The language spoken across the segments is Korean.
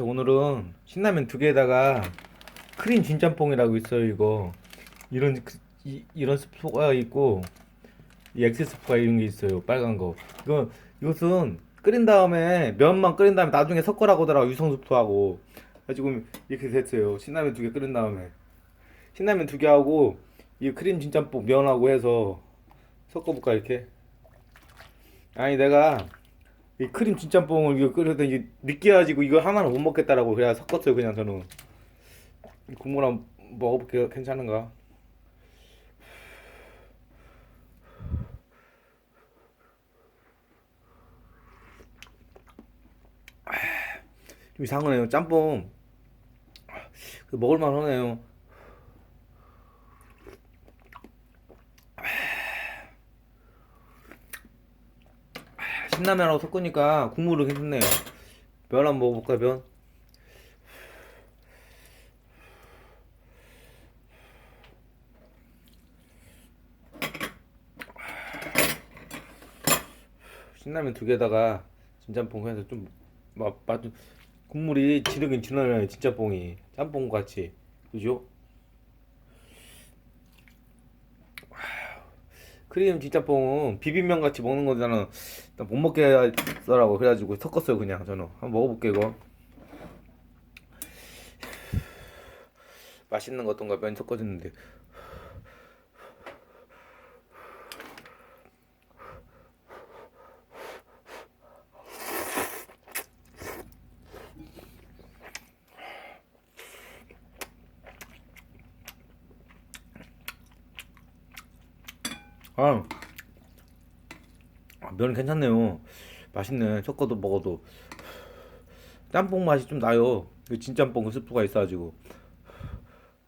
오늘은 신라면 두 개에다가 크림 진짬뽕이라고 있어요 이거. 이런 그- 이, 이런 스프가 있고 이 엑스 스프가 이런 게 있어요 빨간 거. 이거 이것은 끓인 다음에 면만 끓인 다음에 나중에 섞으라고 하더라고 유성 스프하고. 지금 이렇게 됐어요. 신라면 두 개 끓인 다음에. 신라면 두 개 하고 이 크림 진짬뽕 면하고 해서 섞어볼까 이렇게? 아니 내가 이 크림 진짬뽕을 이거 끓여도 이게 느끼해가지고 이거 하나는 못 먹겠다라고 그냥 섞었어요 그냥 저는. 이 국물 한번 먹어볼게요. 괜찮은가? 좀 이상하네요. 짬뽕. 먹을만 하네요 신라면하고 섞으니까 국물은 괜찮네요. 면 한번 먹어볼까 면? 신라면 두 개다가 진짬뽕 해서 좀 맛, 맛, 좀- 국물이 지르긴 지나요 진짬뽕이 짬뽕 같이 그죠? 크림 진짬뽕은 비빔면 같이 먹는 거잖아. 나못 먹게 하더라고. 그래가지고 섞었어요 그냥 저는. 한번 먹어볼게 이거. 맛있는 거 어떤가 면 섞어줬는데. 아, 아, 면 괜찮네요. 맛있네. 섞어도 먹어도. 짬뽕 맛이 좀 나요. 그 진짬뽕 그 스프가 있어가지고.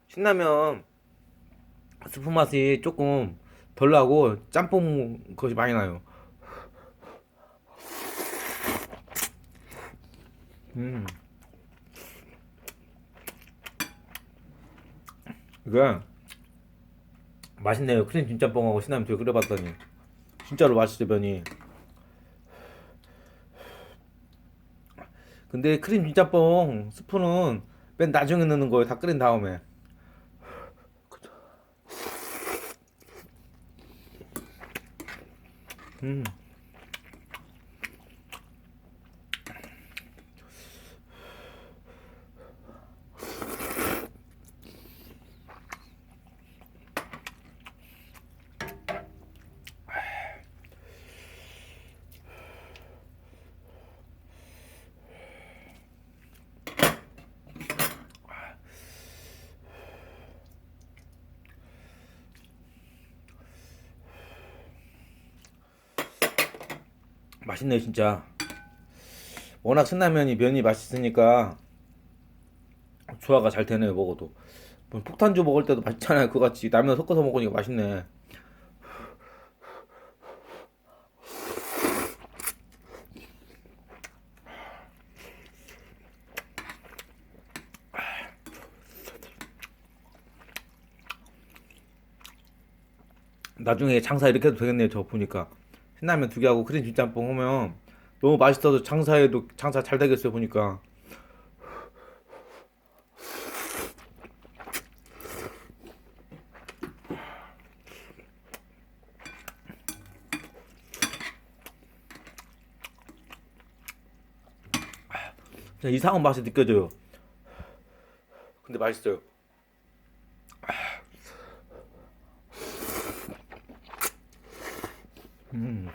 신라면 스프 맛이 조금 덜 나고 짬뽕 것이 많이 나요. 음. 이거 맛있네요. 크림 진짬뽕하고 신라면 두개 끓여봤더니 진짜로 면이. 근데 크림 진짬뽕 스프는 맨 나중에 넣는 거예요. 다 끓인 다음에. 음. 맛있네요 진짜. 워낙 신라면이 면이 맛있으니까 조화가 잘 되네요 먹어도. 뭐 폭탄주 먹을 때도 맛있잖아요 그같이 라면 섞어서 먹으니까 맛있네. 나중에 장사 이렇게 해도 되겠네요. 저 보니까 신라면 두 개 하고 크림 진짬뽕 하면 너무 맛있어서 장사해도 장사 잘 되겠어요. 보니까 이상한 맛이 느껴져요. 근데 맛있어요. 음.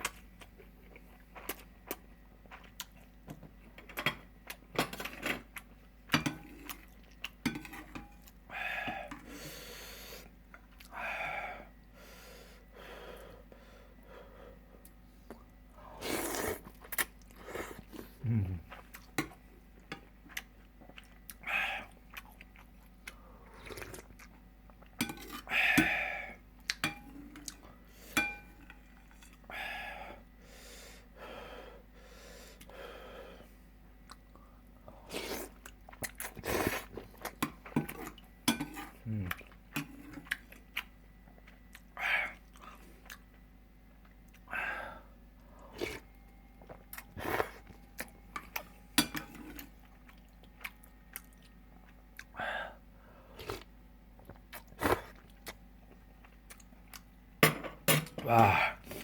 와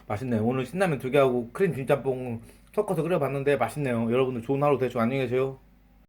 맛있네요. 오늘 신라면 두 개하고 크림 진짬뽕 섞어서 끓여봤는데 맛있네요. 여러분들 좋은 하루 되시고 안녕히 계세요.